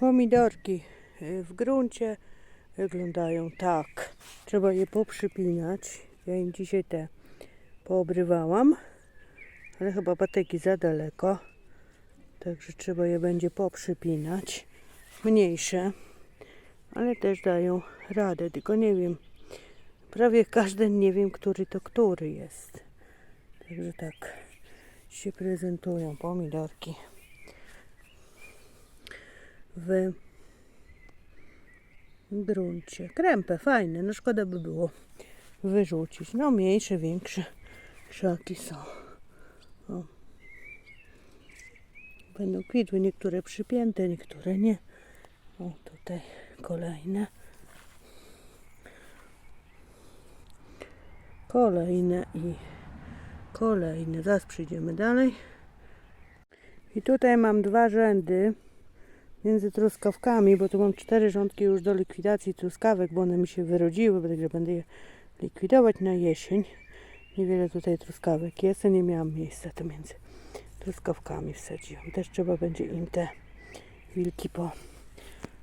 Pomidorki y, w gruncie wyglądają tak. Trzeba je poprzypinać. Ja im dzisiaj te poobrywałam, ale chyba patyki za daleko. Także trzeba je będzie poprzypinać. Mniejsze, ale też dają radę. Tylko nie wiem, prawie każdy nie wiem, który to który jest. Także tak się prezentują pomidorki w gruncie. Krępę, fajne, no szkoda by było wyrzucić. No mniejsze, większe krzaki są. O. Będą kwitły, niektóre przypięte, niektóre nie. O, tutaj kolejne. Kolejne i kolejne. Zaraz przyjdziemy dalej. I tutaj mam dwa rzędy między truskawkami, bo tu mam cztery rządki już do likwidacji truskawek, bo one mi się wyrodziły, także będę je likwidować na jesień. Niewiele tutaj truskawek jest, nie miałam miejsca to między truskawkami wsadziłam. Też trzeba będzie im te wilki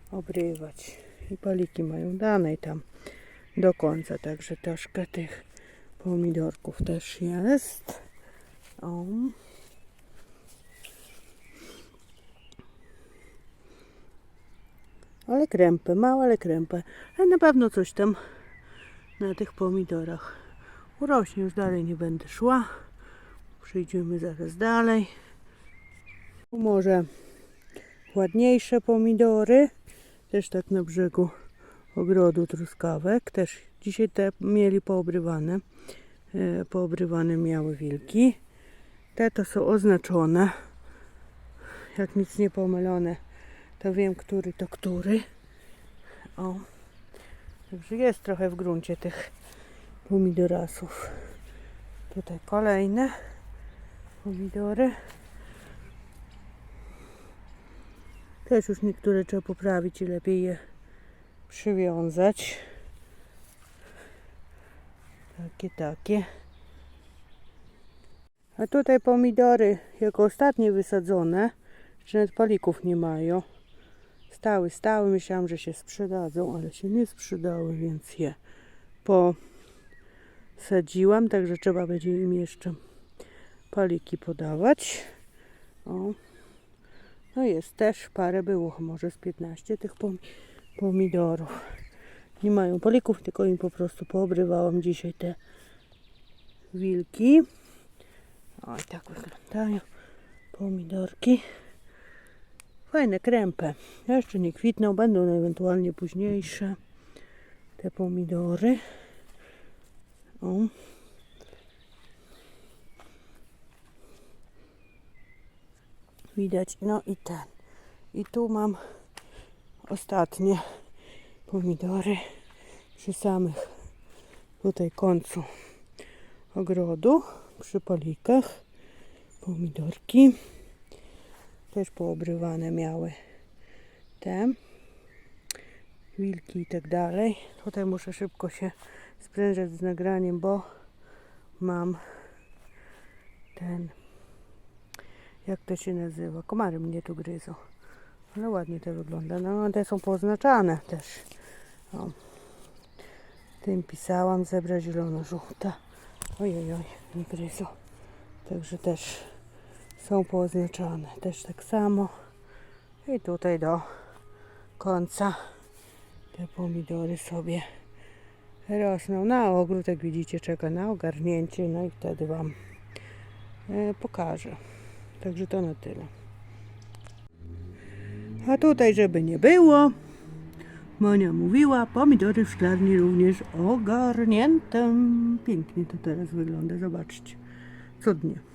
poobrywać. I paliki mają danej tam do końca, także troszkę tych pomidorków też jest. O. Ale krępę, małe, ale krępę. Ale na pewno coś tam na tych pomidorach urośnie. Już dalej nie będę szła. Przejdziemy zaraz dalej. Tu może ładniejsze pomidory. Też tak na brzegu ogrodu truskawek. Też dzisiaj te mieli poobrywane. E, Poobrywane miały wilki. Te to są oznaczone. Jak nic nie pomylone, to wiem, który to który. O. Także jest trochę w gruncie tych pomidorasów. Tutaj kolejne pomidory. Też już niektóre trzeba poprawić i lepiej je przywiązać. Takie, takie. A tutaj pomidory jako ostatnie wysadzone, że nawet palików nie mają. Stały, stały, myślałam, że się sprzedadzą, ale się nie sprzedały, więc je posadziłam, także trzeba będzie im jeszcze paliki podawać. O. No jest też parę było, może z 15 tych pom- pomidorów. Nie mają polików, tylko im po prostu poobrywałam dzisiaj te wilki. O, i tak wyglądają pomidorki. Fajne krępę. Jeszcze nie kwitną, będą ewentualnie późniejsze te pomidory. O. Widać, no i ten. I tu mam ostatnie pomidory przy samych tutaj końcu ogrodu, przy palikach. Pomidorki też poobrywane miały te wilki i tak dalej. Tutaj muszę szybko się sprężać z nagraniem, bo mam ten jak to się nazywa? Komary mnie tu gryzą. Ale ładnie to wygląda. No, te są poznaczane też. O. Tym pisałam, zebra zielono-żółta. Ojej, oj, nie gryzą. Także też są poznaczane. Też tak samo. I tutaj do końca te pomidory sobie rosną. Na ogród, jak widzicie, czeka na ogarnięcie. No i wtedy Wam e, pokażę. Także to na tyle. A tutaj, żeby nie było, Monia mówiła, pomidory w szklarni również ogarnięte. Pięknie to teraz wygląda, zobaczcie. Cudnie.